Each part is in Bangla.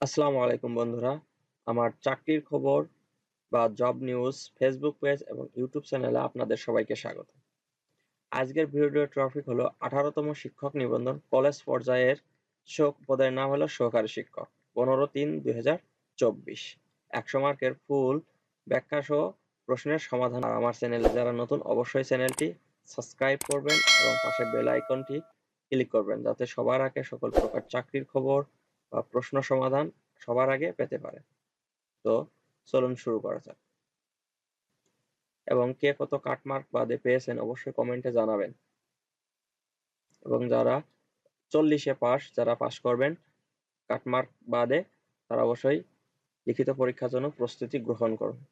আসসালামু আলাইকুম বন্ধুরা। আমার চাকরির খবর বা জব নিউজ ফেসবুক পেজ এবং ইউটিউব চ্যানেলে আপনাদের সবাইকে স্বাগত। আজকের ভিডিও টপিক হলো আঠারোতম শিক্ষক নিবন্ধন কলেজ পর্যায়ের শোক, পদের নাম হলো সহকারী শিক্ষক, পনেরো তিন দুই হাজার চব্বিশ। একশো মার্কের ফুল ব্যাখ্যা সহ প্রশ্নের সমাধান আর আমার চ্যানেলে যারা নতুন অবশ্যই চ্যানেলটি সাবস্ক্রাইব করবেন এবং পাশে বেল আইকনটি ক্লিক করবেন, যাতে সবার আগে সকল প্রকার চাকরির খবর বা প্রশ্ন সমাধান সবার আগে পেতে পারে। তো চলুন শুরু করা যাক। এবং কে কত কাটমার্ক বাদে পেয়েছেন অবশ্যই কমেন্টে জানাবেন। এবং যারা চল্লিশে পাস, যারা পাস করবেন কাটমার্ক বাদে, তারা অবশ্যই লিখিত পরীক্ষার জন্য প্রস্তুতি গ্রহণ করুন।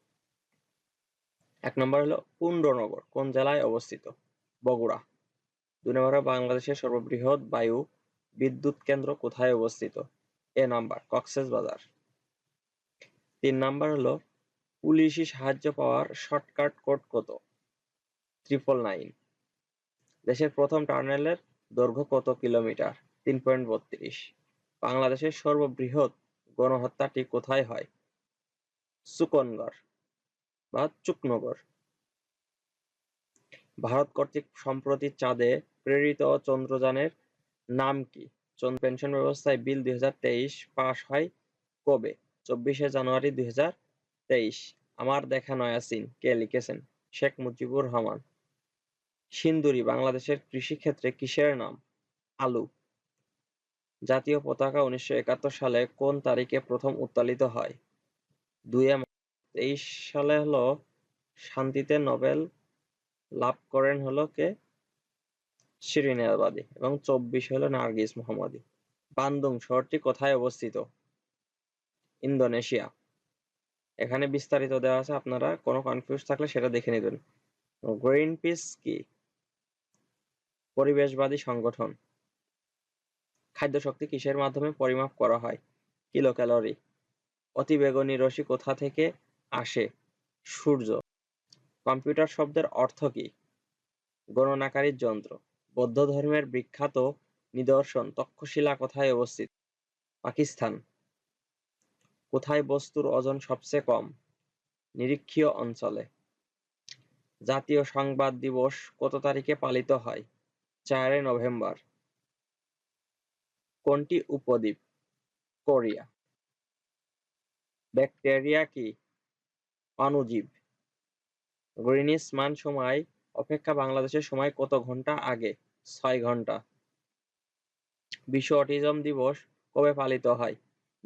এক নম্বর হলো পুণ্ডনগর কোন জেলায় অবস্থিত? বগুড়া। দুই নম্বর বাংলাদেশের সর্ববৃহৎ বায়ু বিদ্যুৎ কেন্দ্র কোথায় অবস্থিত? এ নাম্বার, কক্সেস বাজার। তিন নাম্বার হলো, পুলিশি সাহায্য পাওয়ার শর্টকাট কোড কত? Triple nine. দেশের প্রথম টার্নেলের দৈর্ঘ্য কত কিলোমিটার? তিন পয়েন্ট বত্রিশ। বাংলাদেশের সর্ববৃহৎ গণহত্যাটি কোথায় হয়? সুকনগর বা চুকনগর ভারত কর্তৃক সম্প্রতি চাঁদে প্রেরিত চন্দ্রযানের নাম কি? পেনশন ব্যবস্থায় বিল দুই পাশ হয় কবে? চব্বিশে জানুয়ারি দুই আমার দেখা নয়া সিন, কে লিখেছেন? শেখ মুজিবুর রহমান। সিন্দুরি, বাংলাদেশের কৃষি ক্ষেত্রে কিসের নাম? আলু। জাতীয় পতাকা উনিশশো একাত্তর সালে কোন তারিখে প্রথম উত্তোলিত হয়? দুই তেইশ সালে হলো শান্তিতে নোবেল লাভ করেন হলো কে? শিরিন আবাদি এবং চব্বিশ হলো নার্গিস মোহাম্মদী। বান্দুং শহরটি কোথায় অবস্থিত? ইন্দোনেশিয়া। এখানে বিস্তারিত দেওয়া আছে, আপনারা কোনো কনফিউজ থাকলে সেটা দেখে নেবেন। গ্রিন পিস কি? পরিবেশবাদী সংগঠন। খাদ্য শক্তি কিসের মাধ্যমে পরিমাপ করা হয়? কিলো ক্যালোরি অতিবেগুনি রশ্মি কোথা থেকে আসে? সূর্য। কম্পিউটার শব্দের অর্থ কি? গণনাকারীর যন্ত্র। বৌদ্ধ ধর্মের বিখ্যাত নিদর্শন তক্ষশিলা কোথায় অবস্থিত? পাকিস্তান। কোথায় বস্তুর ওজন সবচেয়ে কম? নিরীক্ষীয় অঞ্চলে। জাতীয় সংবাদ দিবস কত তারিখে পালিত হয়? চারে নভেম্বর। কোনটি উপদ্বীপ? কোরিয়া। ব্যাকটেরিয়া কি? অণুজীব। গ্রিনিস মান সময় অপেক্ষা বাংলাদেশের সময় কত ঘণ্টা আগে? ছয় ঘণ্টা বিশ্ব অটিজম দিবস কবে পালিত হয়?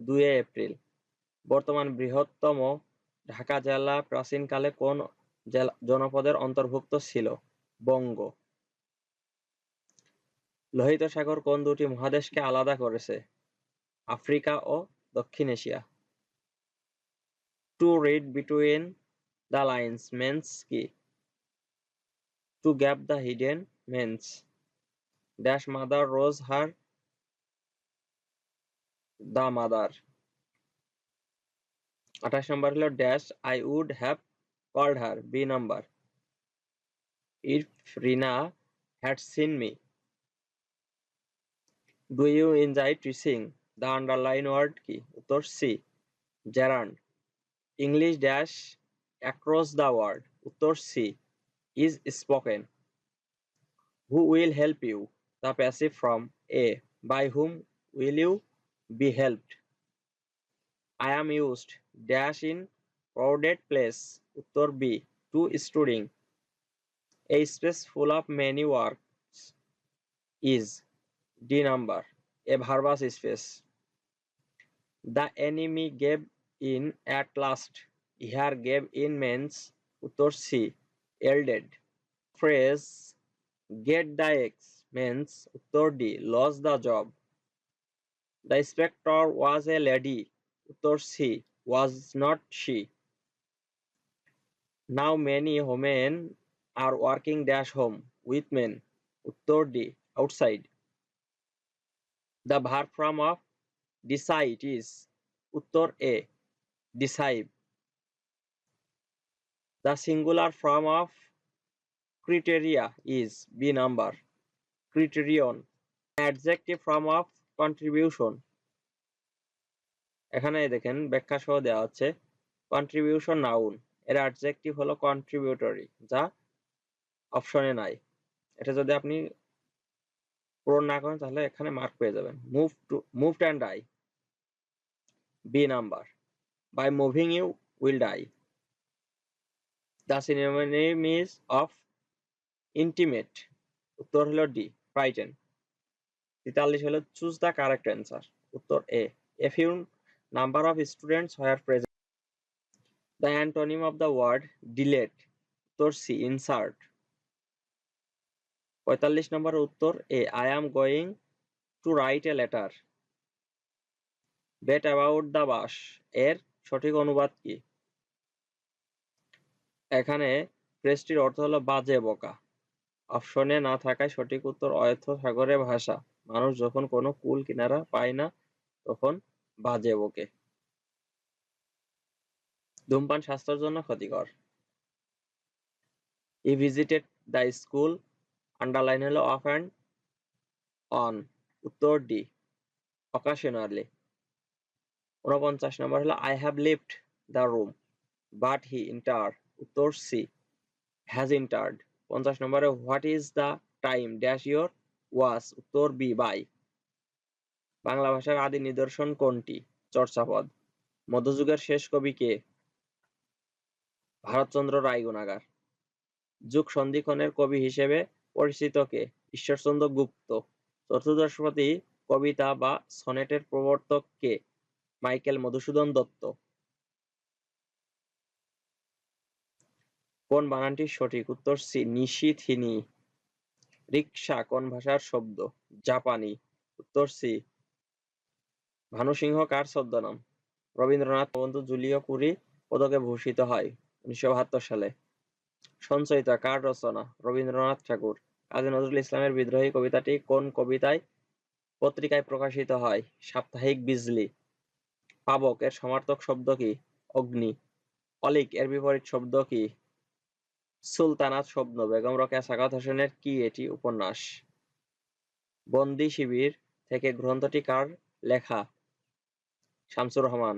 দুই এপ্রিল। বর্তমান বৃহত্তম ঢাকা জেলা প্রাচীনকালে কোন জনপদের অন্তর্ভুক্ত ছিল? বঙ্গ। লোহিত সাগর কোন দুটি মহাদেশকে আলাদা করেছে? আফ্রিকা ও দক্ষিণ Asia. To read between the lines, means কি? To gap the hidden means dash mother rose her the mother আঠাশ নম্বর হলো dash I would have called her B number if Rina had seen me do you enjoy teaching the underline word কি? উত্তর C gerund English dash across the word উত্তর C is spoken. Who will help you? The passive from A. By whom will you be helped? I am used dash in crowded place. Uttar B. To studying. A space full of many works is D number. A verbose space. The enemy gave in at last. Here gave in means Uttar C. yielded. Phrase get the X means Uttar D lost the job. The inspector was a lady. Uttar C was not she. Now many women are working dash home with men. Uttar D outside. The verb form of decide is Uttar A decide. The singular form of criteria is B number. Criterion. Adjective form of contribution. এখানে দেখেন ব্যাখ্যা সহ দেওয়া হচ্ছে কন্ট্রিবিউশন নাউন এর অ্যাডজেক্টিভ হলো কন্ট্রিবিউটরি যা অপশনে নাই এটা যদি আপনি পূরণ না করেন, তাহলে এখানে মার্ক পেয়ে যাবেন move to move and die B number by moving you will die the synonym is of intimate উত্তর হলো ডি ফ্রাইটেন তেতাল্লিশ হলো চুজ দ্য কারেক্ট অ্যান্সার উত্তর A a few number of students where present the antonym of the word delete উত্তর সি ইনসার্ট পঁয়তাল্লিশ নম্বর উত্তর A I am going to write a letter bet about the বাসের সঠিক অনুবাদ কি? এখানে প্রেসটির অর্থ হলো বাজে বোকা। অপশনে না থাকায় সঠিক উত্তর অয়থ সাগরে ভাষা মানুষ যখন কোনো কুল কিনারা পায় না, তখন বাজে বকে। ধূমপান স্বাস্থ্যের জন্য ক্ষতিকর। He visited the school underline হলো অফ অ্যান্ড অন উত্তর ডি অকাশনালি উনপঞ্চাশ নম্বর হলো I have lift the room but he inter উত্তর সি হ্যাজ ইন্টার্ড পঞ্চাশ নম্বরে what is the time dash your watch উত্তর বি বাই বাংলা ভাষার আদি নিদর্শন কোনটি? চর্চাপদ। মধ্যযুগের শেষ কবি কে? ভারতচন্দ্র রায়গুণাগার। যুগ সন্ধিক্ষণের কবি হিসেবে পরিচিত কে? ঈশ্বরচন্দ্র গুপ্ত। চতুর্দশপতি কবিতা বা সনেটের প্রবর্তক কে? মাইকেল মধুসূদন দত্ত। কোন বানানটি সঠিক? উত্তর সি, নিশিথিনি। রিক্সা কোন ভাষার শব্দ? জাপানি। উত্তর সি, ভানুসিংহ কার ছদ্মনাম? রবীন্দ্রনাথ বন্ধু জুলিও কুরি পদকে ভূষিত হয় উনিশশো সালে। সঞ্চয়িতা কার রচনা? রবীন্দ্রনাথ ঠাকুর। কাজী নজরুল ইসলামের বিদ্রোহী কবিতাটি কোন কবিতায় পত্রিকায় প্রকাশিত হয়? সাপ্তাহিক বিজলি। পাবক এর সমার্থক শব্দ কি? অগ্নি। অলিক এর বিপরীত শব্দ কি? সুলতানাত শব্দ বেগম রোকেয়া সাখাওয়াত হোসেনের কি এটি উপন্যাস? বন্দি শিবির থেকে গ্রন্থটি কার লেখা? শামসুর রহমান।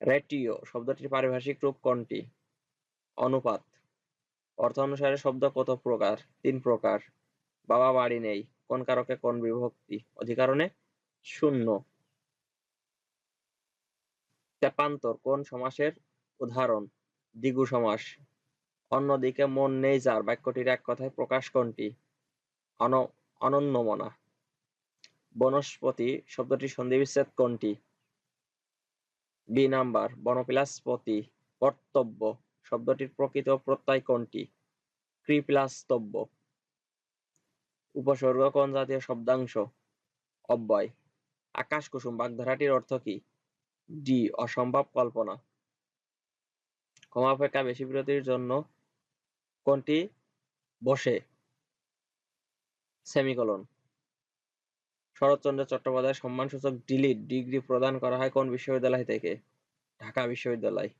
রেটিও শব্দটির পারিভাষিক রূপ কোনটি? অনুপাত। অর্থ অনুসারে শব্দ কত প্রকার? তিন প্রকার। বাবা বাড়ি নেই। কোন কারকে কোন বিভক্তি? অধিকারণে শূন্য। তেপান্তর কোন সমাসের উদাহরণ? দ্বিগু সমাস। অন্যদিকে মন নেই যার বাক্যটির এক কথায় প্রকাশ কোনটি? অন, অনন্যমনা। বনস্পতি শব্দটির সন্ধিবিচ্ছেদ কোনটি? বি নাম্বার, বনপিলাসপতি। কর্তব্য শব্দটির প্রকৃত প্রত্যয় কোনটি? কৃপিলাস্তব্য। উপসর্গ কোন জাতীয় শব্দাংশ? অব্যয়। আকাশ কুসুম বাগধারাটির অর্থ কি? ডি, অসম্ভব কল্পনা। ক্ষমাপেক্ষা বেশি বিরতির জন্য কোনটি? বসে। সেমিকলন। শরৎচন্দ্র চট্টোপাধ্যায় সম্মানসূচক ডিলিট ডিগ্রি প্রদান করা হয় কোন বিশ্ববিদ্যালয় থেকে? ঢাকা বিশ্ববিদ্যালয়।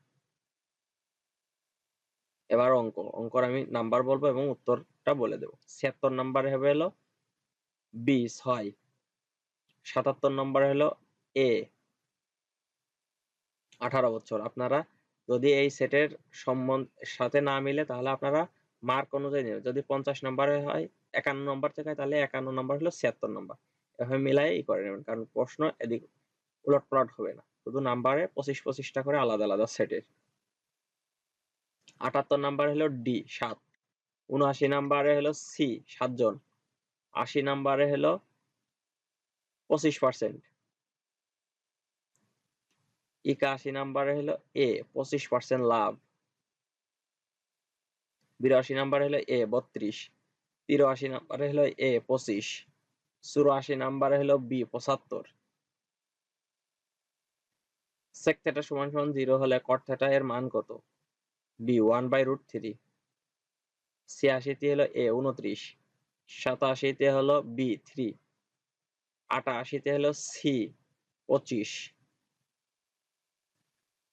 এবার অঙ্ক। অঙ্কর আমি নাম্বার বলব এবং উত্তরটা বলে দেবো। ছিয়াত্তর নাম্বার হবে হলো বি, ছয়। সাতাত্তর নম্বর হলো এ। আঠারো বছর। আপনারা যদি এই সেটের সম্বন্ধ সাথে না মিলে তাহলে আপনারা মার্ক অনুযায়ী নেবেন যদি পঞ্চাশ নম্বরে হয় একান্ন নম্বর থেকে, তাহলে একান্ন নম্বর হলো ছিয়াত্তর নম্বর। এভাবে মিলাই ই করে নেবেন, কারণ প্রশ্ন এদিক উলট পালট হবে না। শুধু নাম্বারে পঁচিশ পঁচিশটা করে আলাদা আলাদা সেটের আটাত্তর নাম্বার হলো ডি সাত। উনআশি নাম্বারে হলো সি সাতজন। আশি নাম্বারে হলো পঁচিশ পার্সেন্ট একাশি নাম্বারে হলো এ পঁচিশ পার্সেন্ট লাভ। বিরাশি নাম্বার হলো এ, বত্রিশ। তিরাশি নাম্বার হলো এ, পঁচিশ। চুরাশি নাম্বার হলো বি, পঁচাত্তর। সেক থেটা সমান সমান জিরো হলে কট থেটা এর মান কত? B one by root three ছিয়াশিতে হলো এ, উনত্রিশ। সাতাশিতে হলো বি থ্রি আটাশিতে হলো সি পঁচিশ।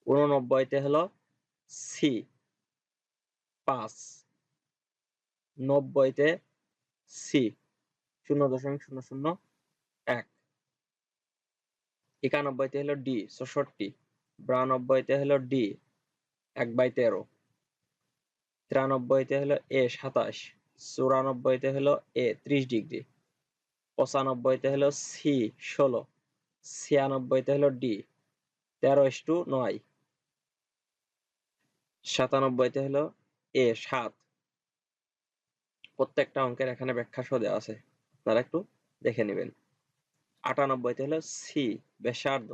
উননব্বইতে হলো সি পাঁচ। নব্বইতে সি, শূন্য দশমিক শূন্য শূন্য এক। একানব্বইতে হলো ডি চৌষট্টি বিরানব্বইতে হলো ডি, এক বাই তেরো। তিরানব্বইতে হলো এ, সাতাশ। চুরানব্বইতে হলো এ, ত্রিশ ডিগ্রি। পঁচানব্বইতে হলো সি, ষোলো। ছিয়ানব্বইতে হলো ডি, তেরো ইস টু নয়। সাতানব্বইতে হলো এ সাত। প্রত্যেকটা অঙ্কের এখানে ব্যাখ্যা সহ দেওয়া আছে। আপনারা একটু দেখে নেবেন। আটানব্বইতে হলো সি ব্যাসার্ধ।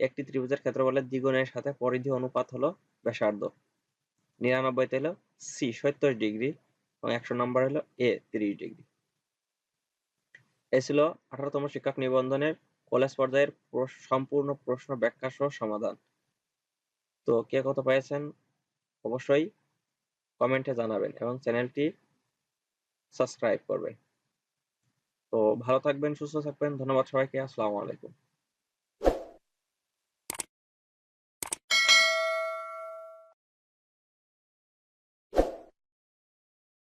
একটি ত্রিভুজের ক্ষেত্রফলের দ্বিগুণের সাথে পরিধি অনুপাত হলো ব্যাসার্ধ। নিরানব্বইতে হলো সি সত্তর ডিগ্রি এবং একশো নম্বর হলো এ তিরিশ ডিগ্রি। এ ছিল আঠারোতম শিক্ষক নিবন্ধনের কলেজ পর্যায়ের সম্পূর্ণ প্রশ্ন ব্যাখ্যা সহ সমাধান। তো কে কত পেয়েছেন অবশ্যই কমেন্টে জানাবেন এবং চ্যানেলটি সাবস্ক্রাইব করবেন। তো ভালো থাকবেন, সুস্থ থাকবেন, ধন্যবাদ সবাইকে, আসসালামু আলাইকুম।